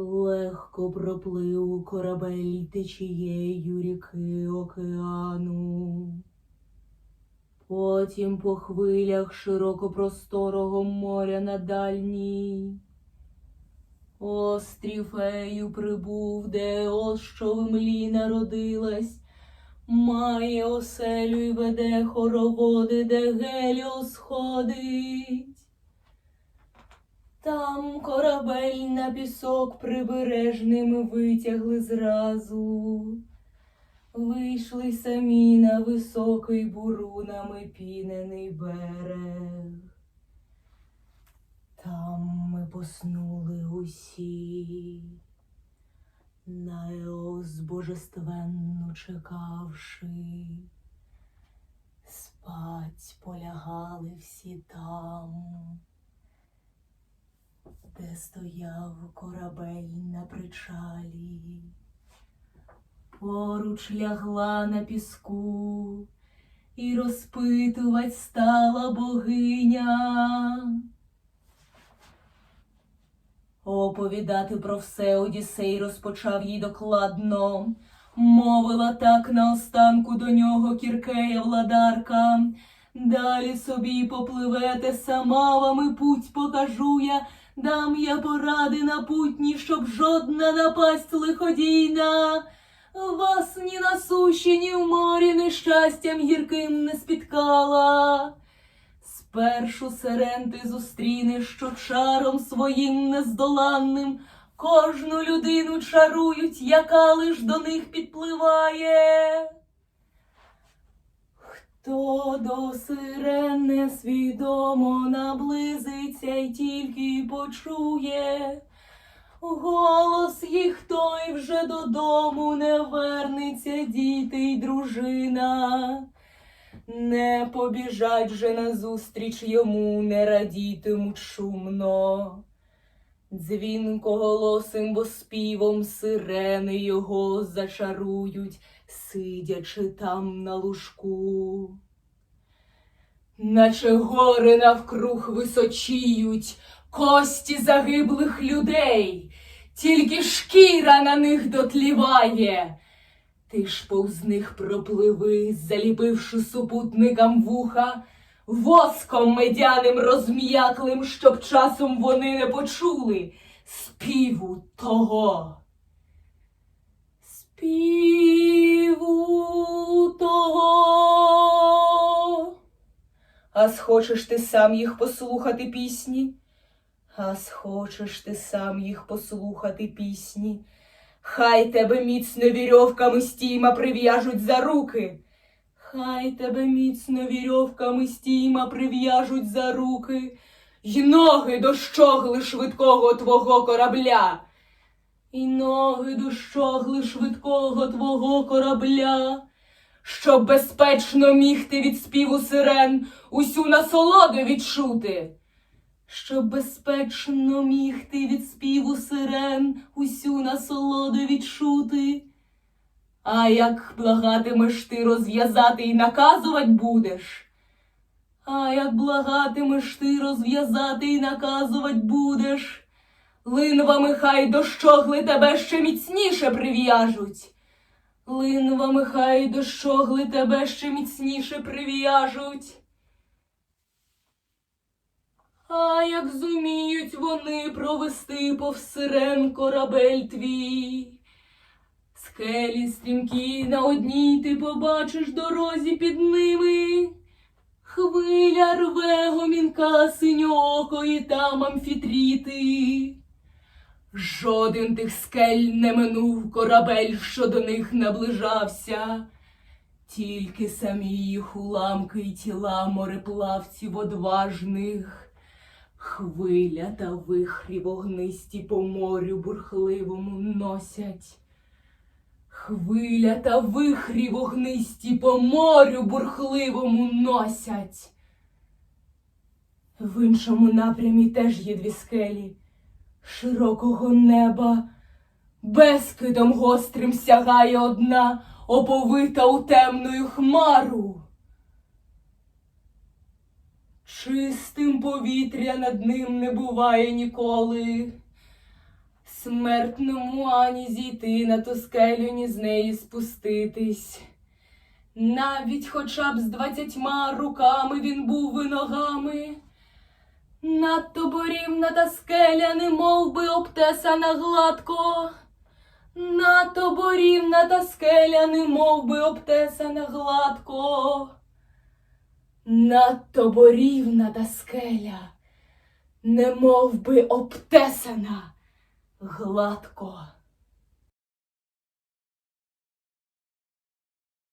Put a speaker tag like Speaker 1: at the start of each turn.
Speaker 1: Легко проплив корабель течією ріки океану. Потім по хвилях широкопросторого моря на дальній. Острів Ею прибув, де ось що в млі народилась, має оселю й веде хороводи, де Геліос ходить. Там корабель на пісок прибережним витягли зразу. Вийшли самі на високий бурунами пінений берег. Там ми поснули усі, на Еос божественну чекавши. Спать полягали всі там, де стояв корабель на причалі. Поруч лягла на піску і розпитувать стала богиня. Оповідати про все Одіссей розпочав їй докладно. Мовила так наостанку до нього кіркея владарка. Далі собі попливете сама вам і путь покажу я, дам я поради на путні, щоб жодна напасть лиходійна. Вас ні на суші, ні в морі нещастям гірким не спіткала. Спершу сирен ти зустрінеш, що чаром своїм нездоланним кожну людину чарують, яка лиш до них підпливає. Хто до сирен несвідомо наблизиться й тільки почує, голос їх той вже додому не вернеться, діти й дружина. Не побіжать же назустріч йому, не радітимуть шумно. Дзвінко голосим, бо співом сирени його зачарують, сидячи там на лужку. Наче гори навкруг височіють кості загиблих людей, тільки шкіра на них дотліває. Ти ж повз них пропливи, заліпивши супутникам вуха, воском медяним розм'яклим, щоб часом вони не почули співу того. Співу того. А схочеш ти сам їх послухати пісні? А схочеш ти сам їх послухати пісні? Хай тебе міцно вірьовками стійма прив'яжуть за руки. Хай тебе міцно вірьовками стійма прив'яжуть за руки, й ноги до щогли швидкого твого корабля. І ноги до щогли швидкого твого корабля, щоб безпечно міг ти від співу сирен усю насолоду відчути щоб безпечно міг ти від співу сирен усю насолоду відчути. А як благатимеш ти розв'язати і наказувати будеш? А як благатимеш ти розв'язати і наказувати будеш? Линвами хай до щогли тебе ще міцніше прив'яжуть. Линвами хай до щогли тебе ще міцніше прив'яжуть. А як зуміють вони провести повз сирен корабель твій. Скелі стрімкі на одній ти побачиш дорозі під ними. Хвиля рве гомінка синьокої там амфітріти. Жоден тих скель не минув корабель, що до них наближався. Тільки самі їх уламки й тіла мореплавців одважних. Хвиля та вихрі вогнисті по морю бурхливому носять. Хвиля та вихрі вогнисті по морю бурхливому носять. В іншому напрямі теж є дві скелі широкого неба. Безкидом гострим сягає одна, оповита у темною хмару. Чистим повітря над ним не буває ніколи. Смертному ані зійти на ту скелю, ні з неї спуститись. Навіть хоча б з двадцятьма руками він був і ногами. Надто борівна та скеля, не мов би обтесана гладко. Надто борівна та скеля, не мов би обтесана гладко. Надто борівна та скеля, не мов би обтесана гладко.